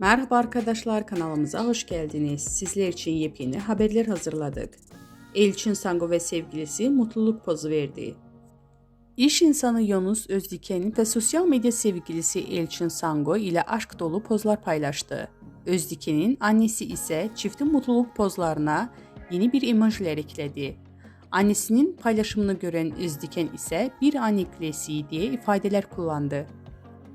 Merhaba arkadaşlar kanalımıza hoş geldiniz. Sizler için yepyeni haberler hazırladık. Elçin Sango ve sevgilisi mutluluk pozu verdi. İş insanı Yunus Özdiken ve sosyal medya sevgilisi Elçin Sango ile aşk dolu pozlar paylaştı. Özdiken'in annesi ise çiftin mutluluk pozlarına yeni bir emojiler ekledi. Annesinin paylaşımını gören Özdiken ise bir anne klasiği diye ifadeler kullandı.